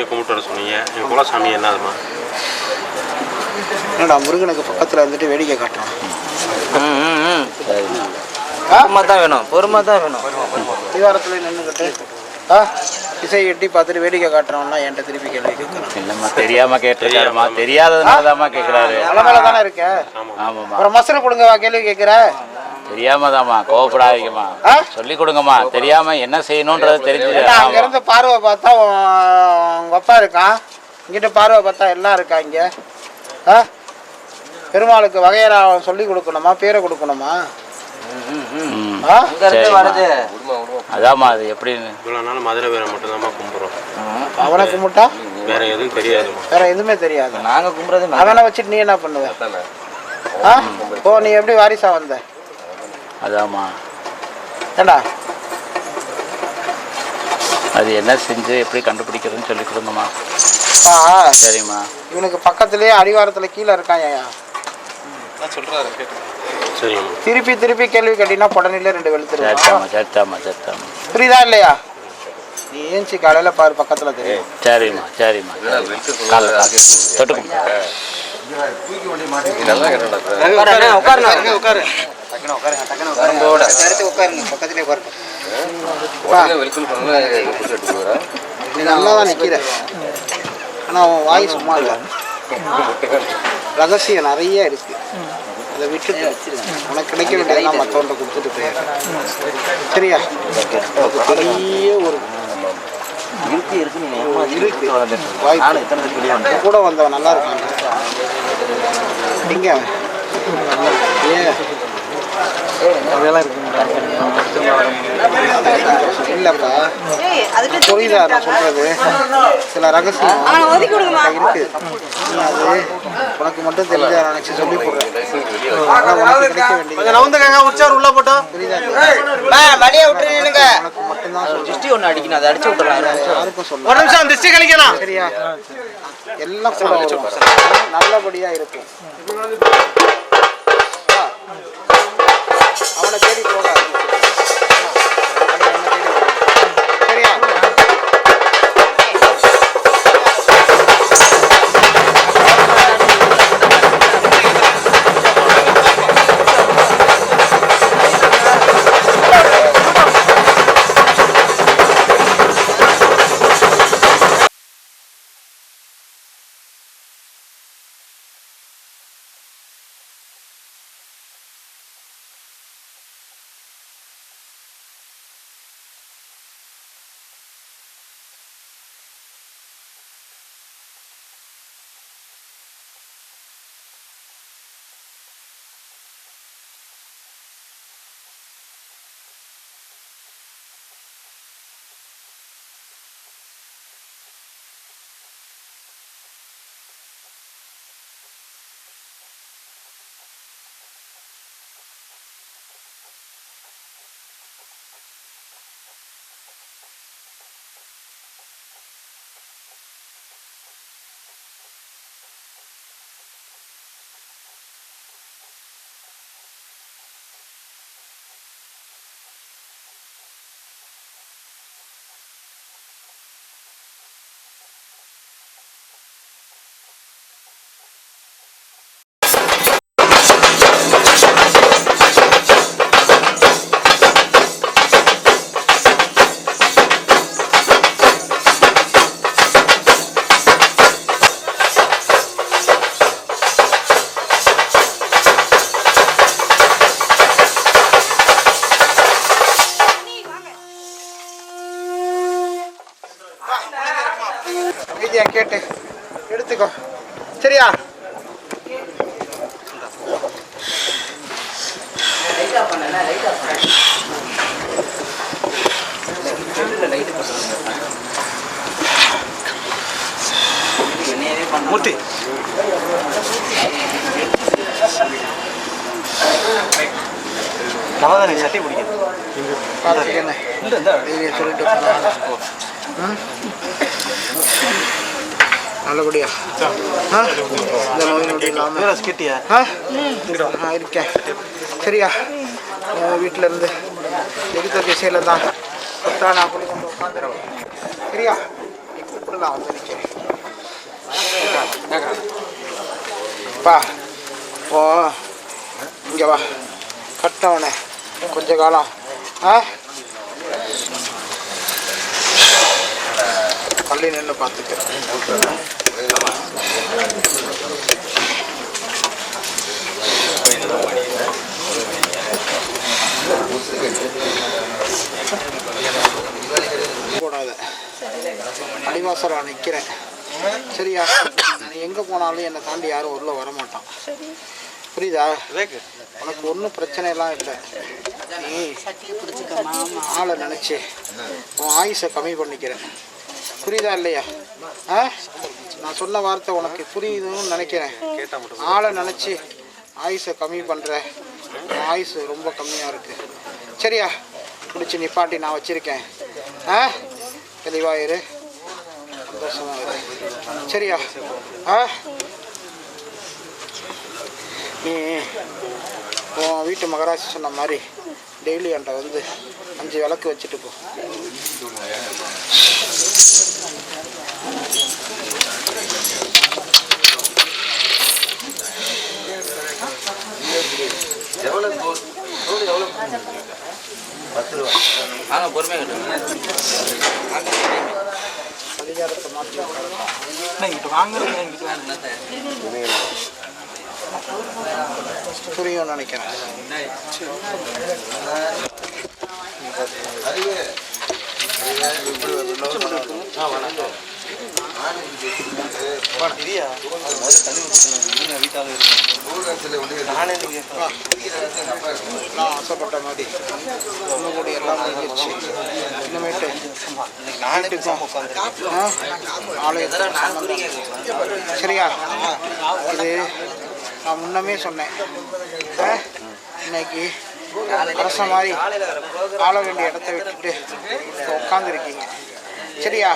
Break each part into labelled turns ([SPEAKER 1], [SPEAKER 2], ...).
[SPEAKER 1] குலசாமியை கும்பிட்டு வர சொன்னீங்க. என் குலசாமி என்னதுமா
[SPEAKER 2] என்னடா முருகனுக்கு பக்கத்தில் வந்துட்டு வேடிக்கை காட்டுறான்.
[SPEAKER 3] பொறுமை தான் வேணும் பொறுமை தான் வேணும்.
[SPEAKER 2] அதிகாரத்தில் நின்றுக்கிட்டு ஆ இசை எட்டி பார்த்துட்டு வேடிக்கை காட்டுறவன்னா என்கிட்ட திருப்பி கேள்வி கேட்குறான்.
[SPEAKER 4] இல்லம்மா தெரியாம கேட்டிருக்காருமா தெரியாததுனாலதாம்மா கேக்குறாரு.
[SPEAKER 2] நல்ல மேலே தானே இருக்க.
[SPEAKER 4] ஆமாம்மா.
[SPEAKER 2] அப்புறம் மசரு கொடுங்கவா கேள்வி கேட்குற?
[SPEAKER 4] தெரியாம தாம்மா கோவப்படாதீங்கம்மா.
[SPEAKER 2] ஆ?
[SPEAKER 4] சொல்லி கொடுங்கம்மா தெரியாம என்ன செய்யணும்ன்றது தெரிஞ்சு
[SPEAKER 2] ஏன்னா அங்கேருந்து பார்வை பார்த்தா உங்க அப்பா இருக்கான். இங்கிட்ட பார்வை பார்த்தா எல்லாம் இருக்கா இங்கே? ஆ? பெருமாளுக்கு வகையறா சொல்லி கொடுக்கணுமா? பேரை கொடுக்கணுமா?
[SPEAKER 3] இருந்து
[SPEAKER 4] அதாம்மா அது எப்படின்னு.
[SPEAKER 1] இவ்வளோ நாள் மதுரை வீரை மட்டும்தாம்மா கும்பிட்றோம்.
[SPEAKER 2] அவனை கும்பிட்டா?
[SPEAKER 1] வேற எதுவும் தெரியாதுமா
[SPEAKER 2] வேற எதுவுமே தெரியாது.
[SPEAKER 3] நாங்க கும்பிடுறது
[SPEAKER 2] அவனை வச்சுட்டு நீ என்ன பண்ணுவ? ஆ? ஓ நீ எப்படி வாரிசா வந்த?
[SPEAKER 4] அதாம்மா.
[SPEAKER 2] ஏண்டா?
[SPEAKER 4] அது என்ன செஞ்சு எப்படி கண்டுபிடிக்கிறதுன்னு சொல்லி கொடுங்கம்மா.
[SPEAKER 2] ஆ
[SPEAKER 4] சரிம்மா.
[SPEAKER 2] இவனுக்கு பக்கத்துலயே அடிவாரத்துல கீழே இருக்கான் ஐயா.
[SPEAKER 1] சரிம்மா
[SPEAKER 2] திருப்பி திருப்பி கேள்வி கேட்டீங்கன்னா புடனில ரெண்டு வெளுத்துருவான்.
[SPEAKER 4] சேர்த்தாம்மா சேர்த்தாம்மா சேர்த்தாம்மா
[SPEAKER 2] புரியுதா இல்லையா? நீ ஏஞ்சி காலையில பாரு பக்கத்துல தெரியும்.
[SPEAKER 4] சரிம்மா சரிம்மா காலைல காலை தொட்டுக்கும்
[SPEAKER 2] உட்காருங்க அடுத்து உட்காருங்க. பக்கத்துலயே பாருங்க நீ நல்லா தான் நிக்கிற. ஆனா உன் வாய் சும்மா இல்லை. ரகசியம் நிறைய இருக்கு. அதை விட்டுட்டு உனக்கு கிடைக்க வேண்டியதெல்லாம் மற்றவன்ட்ட கொடுத்துட்டு போயிரு சரியா? பெரிய ஒரு
[SPEAKER 3] இருக்கு இருக்கு
[SPEAKER 2] கூட வந்தவன் நல்லா இருக்கான். எங்க அவன்? ஏன் இல்லப்பா. புரியுதா நான் சொல்றது? சில ரகசியம் இருக்கு. அது உனக்கு மட்டும் தெரிஞ்ச நினைச்சு சொல்லி போடுறேன்.
[SPEAKER 5] உச்சார் உள்ள போட்டோம்
[SPEAKER 2] புரியுதா?
[SPEAKER 3] வழியை விட்டு நின்னுங்க
[SPEAKER 2] உனக்கு மட்டும்தான்
[SPEAKER 3] திருஷ்டி ஒன்று அடிக்கணும் அதை அடிச்சு விட்டுறேன்
[SPEAKER 2] யாருக்கும் சொல்ல
[SPEAKER 5] ஒரு நிமிஷம் திருஷ்டி கழிக்கலாம்
[SPEAKER 2] சரியா? எல்லாம் கூட வரும் நல்லபடியா இருக்கும். ஆ. அவனை தேடி போகாது அமைதியா கேட்டு. எடுத்துக்கோ. சரியா?
[SPEAKER 5] மூர்த்தி. நவதானி சட்டி
[SPEAKER 2] பார்த்துக்கண்ணே தைரியம் சொல்லிட்டு? நல்லபடியா. ஆ? இந்த நோய் நொடி இல்லாம
[SPEAKER 5] கிட்டியா
[SPEAKER 2] ஆ? நான் இருக்கேன். சரியா. வீட்டில் இருந்து எடுத்த திசையில தான் கொத்தா நான் கொண்டு சரியா? நீ கூப்பிடுற நான் வந்து நிற்கிறேன் பா. ஓ இங்கே வா. கட்டவனே. கொஞ்ச காலம். ஆ? பள்ளி நின்று பார்த்துக்க கூடாது அடிவாசல் நான் நிற்கிறேன் சரியா? நீ எங்கே போனாலும் என்னை தாண்டி யாரும் உள்ள வர மாட்டான். புரியுதா? உனக்கு ஒன்றும் பிரச்சனைலாம் இல்லை. நீ ஆளை நினச்சி உன் ஆயுசை கம்மி பண்ணிக்கிறேன். புரியுதா இல்லையா? ஆ? நான் சொன்ன வார்த்தை உனக்கு புரியுதுன்னு நினைக்கிறேன். ஆளை நினச்சி ஆயுஸை கம்மி பண்ணுற ஆயுஸ் ரொம்ப கம்மியாக இருக்குது சரியா? பிடிச்சி நிப்பாட்டி நான் வச்சுருக்கேன். ஆ? தெளிவாயிரு சந்தோஷமா இரு. சரியா? ஆ? நீ உன் வீட்டு மகராசி சொன்ன மாதிரி டெய்லி என்கிட்ட வந்து அஞ்சு விளக்கு வச்சுட்டு போ.
[SPEAKER 3] வாங்க. பொறுமையாக கட்டுங்க
[SPEAKER 2] அதிகாரத்தை மாற்றி புரியும் நினைக்கிறேன் நான் ஆசைப்பட்ட மாதிரி இன்னும் எல்லாம் முடிஞ்சிருச்சு சரியா? இது நான் முன்னமே சொன்னேன். இன்னைக்கு அரச மாதிரி ஆள வேண்டிய இடத்த விட்டுட்டு உட்காந்துருக்கீங்க சரியா?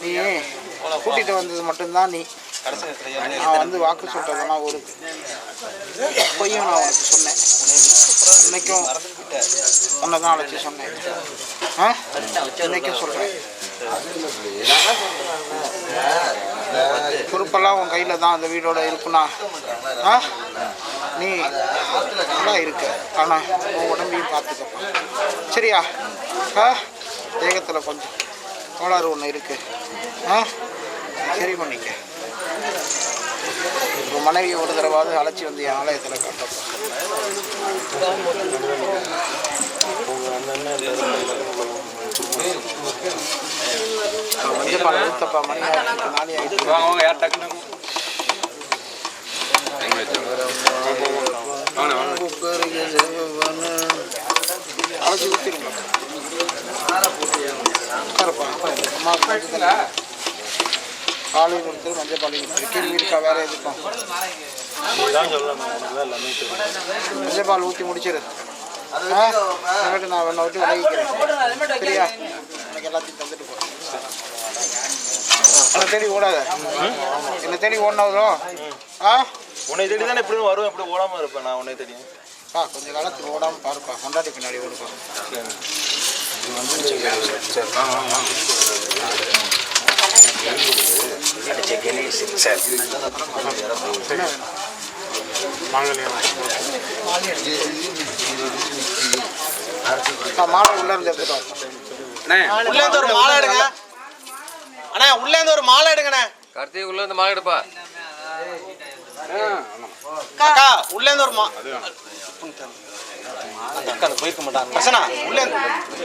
[SPEAKER 2] நீ கூட்டிகிட்டு வந்தது மட்டும்தான் நீ. நான் வந்து வாக்கு சொல்றதெல்லாம் ஒரு பொய்யும் நான் உனக்கு சொன்னேன். இன்னைக்கும் உன்னை தான் அழைச்சி சொன்னேன். ஆ? இன்னைக்கும் சொல்கிறேன் பொறுப்பெல்லாம் உன் கையில் தான் அந்த வீடோட இருக்குண்ணா. ஆ? நீ நல்லா இருக்க. ஆனால் உன் உடம்பையும் பார்த்துக்கப்பா சரியா? ஆ? தேகத்தில் கொஞ்சம் கோளாறு ஒன்று இருக்கு. ஆ? சரி பண்ணிக்க. உன் மனைவியை ஒரு தடவாவது அழைச்சி வந்து என் ஆலயத்தில் காட்டப்பா மஞ்சள் பால் எடுத்தப்பா மணி ஆயிடுச்சு. நாளை ஆயிடுச்சு அழைச்சி அம்மா கொடுத்துரு மஞ்சள் பாலையும் கொடுத்துரு இருக்கா வேற எதுக்கும் மஞ்சள் பால் ஊற்றி முடிச்சிரு எனக்கு நான் உன்னை விட்டு விலகிக்கிறேன் சரியா எனக்கு எல்லாத்தையும் தந்துட்டு போகிறேன் என்னை தேடி ஓடாத என்னை தேடி ஓடினவரும் ஆ?
[SPEAKER 5] உன்னை தேடி தானே எப்படி வருவேன் எப்படி ஓடாம இருப்பேன் நான் உன்னை தேடி.
[SPEAKER 2] பா கொஞ்ச காலத்துக்கு ஓடாமல் பாருப்பா கொண்டாடி பின்னாடி ஓடுப்பா. மாலை உள்ள இருந்து.
[SPEAKER 5] உள்ள இருந்து ஒரு மாலை எடுங்க. அண்ணா உள்ள இருந்து ஒரு மாலை எடுங்கண்ணே.
[SPEAKER 6] கார்த்திக் உள்ள இருந்து மாலை எடுப்பா.
[SPEAKER 5] அக்கா உள்ள இருந்து ஒரு மா அக்கா போயிருக்க மாட்டாங்க. பிரசனா உள்ள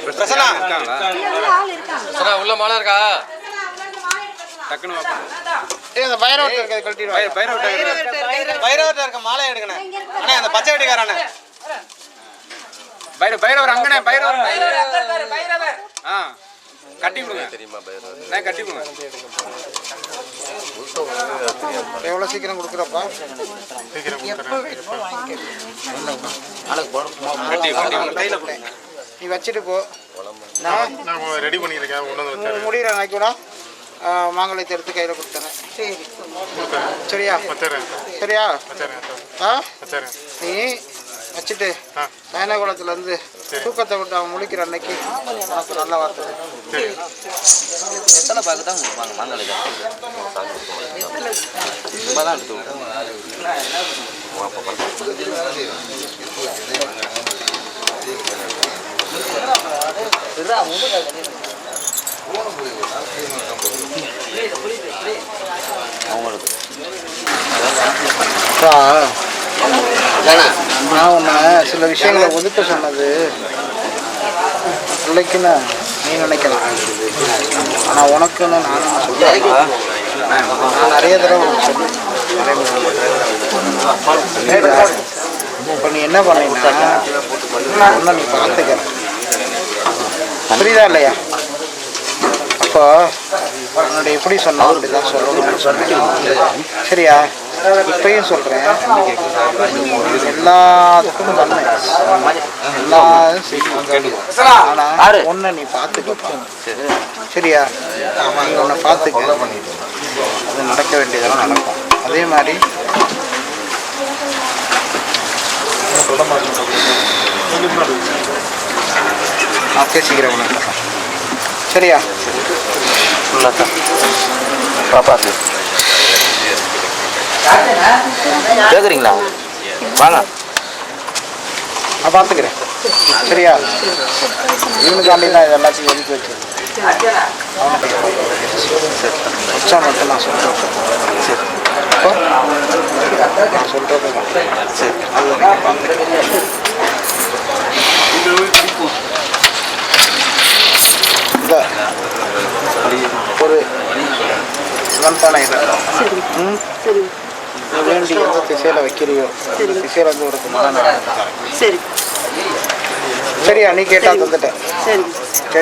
[SPEAKER 5] பிரசனா
[SPEAKER 6] சரா உள்ள மாலை இருக்கா?
[SPEAKER 2] ஏய் அந்த பைரவத்தை இருக்கிறத கழட்டிடுவாங்க
[SPEAKER 5] பைரவர்கிட்ட இருக்க? மாலை எடுங்கண்ணே அண்ணா அந்த பச்சை வெட்டிக்காரண்ணே
[SPEAKER 7] பைரவர் பைரவர். அங்கனே பைரவர். ஆ. கட்டி விடுங்க
[SPEAKER 6] தெரியுமா
[SPEAKER 7] நான் கட்டி விடுங்க
[SPEAKER 2] எவ்வளோ சீக்கிரம் கொடுக்குறப்பா?
[SPEAKER 7] கட்டி கட்டி
[SPEAKER 5] கையில கொடுங்க.
[SPEAKER 2] நீ வச்சுட்டு போ. நான்
[SPEAKER 1] ரெடி பண்ணியிருக்கேன்.
[SPEAKER 2] முடிகிற நாளைக்கு கூட ஆ, மாங்கல்யத்தை எடுத்து கையில் கொடுத்தேன் சரி சரியா? சரியா? ஆ? நீ வச்சுட்டு சயனகுளத்துல இருந்து தூக்கத்தை விட்டு அவன் முழிக்கிற அன்னைக்கு உனக்கு நல்ல வார்த்தை.
[SPEAKER 3] எத்தனை பாக்கு தான் கொடுப்பாங்க மாங்காய் தான். அவங்களுக்கு
[SPEAKER 2] நான் உன்னை சில விஷயங்களை ஒதுக்க சொன்னது பிள்ளைக்குன்னு நீ நினைக்கலாம். ஆனால் உனக்குன்னு நானும் சொல்லுவேன் நான் நிறைய தடவை சொல்லுவேன் இப்போ நீ என்ன பண்ணீங்கன்னா நீ பார்த்துக்க. புரியுதா இல்லையா? அப்போ உன்னுடைய எப்படி சொன்னா அப்படிதான் சொல்லணும்னு சொன்னேன் சரியா? இப்பயும் சொல்றேன். எல்லாத்துக்கும் நன்மை. எல்லாரும் செய்யணும் ஆனா ஒன்றை நீ பார்த்துக்கப்பா. சரியா? நீ ஒன்றை பார்த்துக்க. அது நடக்க வேண்டியதெல்லாம் நடக்கும். அதே மாதிரி நான் பேசிக்கிறேன் உனக்கு. சரியா?
[SPEAKER 3] பாப்பாக்கு கேட்குறீங்களா வாங்க
[SPEAKER 2] நான் பார்த்துக்கிறேன் சரியா இவனுக்காண்டி தான் எல்லாத்தையும் ஒதுக்கி வச்சு வச்சா மட்டும் நான் சொல்கிறேன் சரி நான் சொல்கிறது சரி அது நீங்கள் பார்த்துக்கிறேன் இந்த ஒரு ம் வேண்டி எந்த திசையில் வைக்கிறியோ அந்த திசையில் வந்து உனக்கு மன.
[SPEAKER 8] சரி
[SPEAKER 2] சரியா நீ கேட்டா தந்துட்டேன்.
[SPEAKER 8] சரி.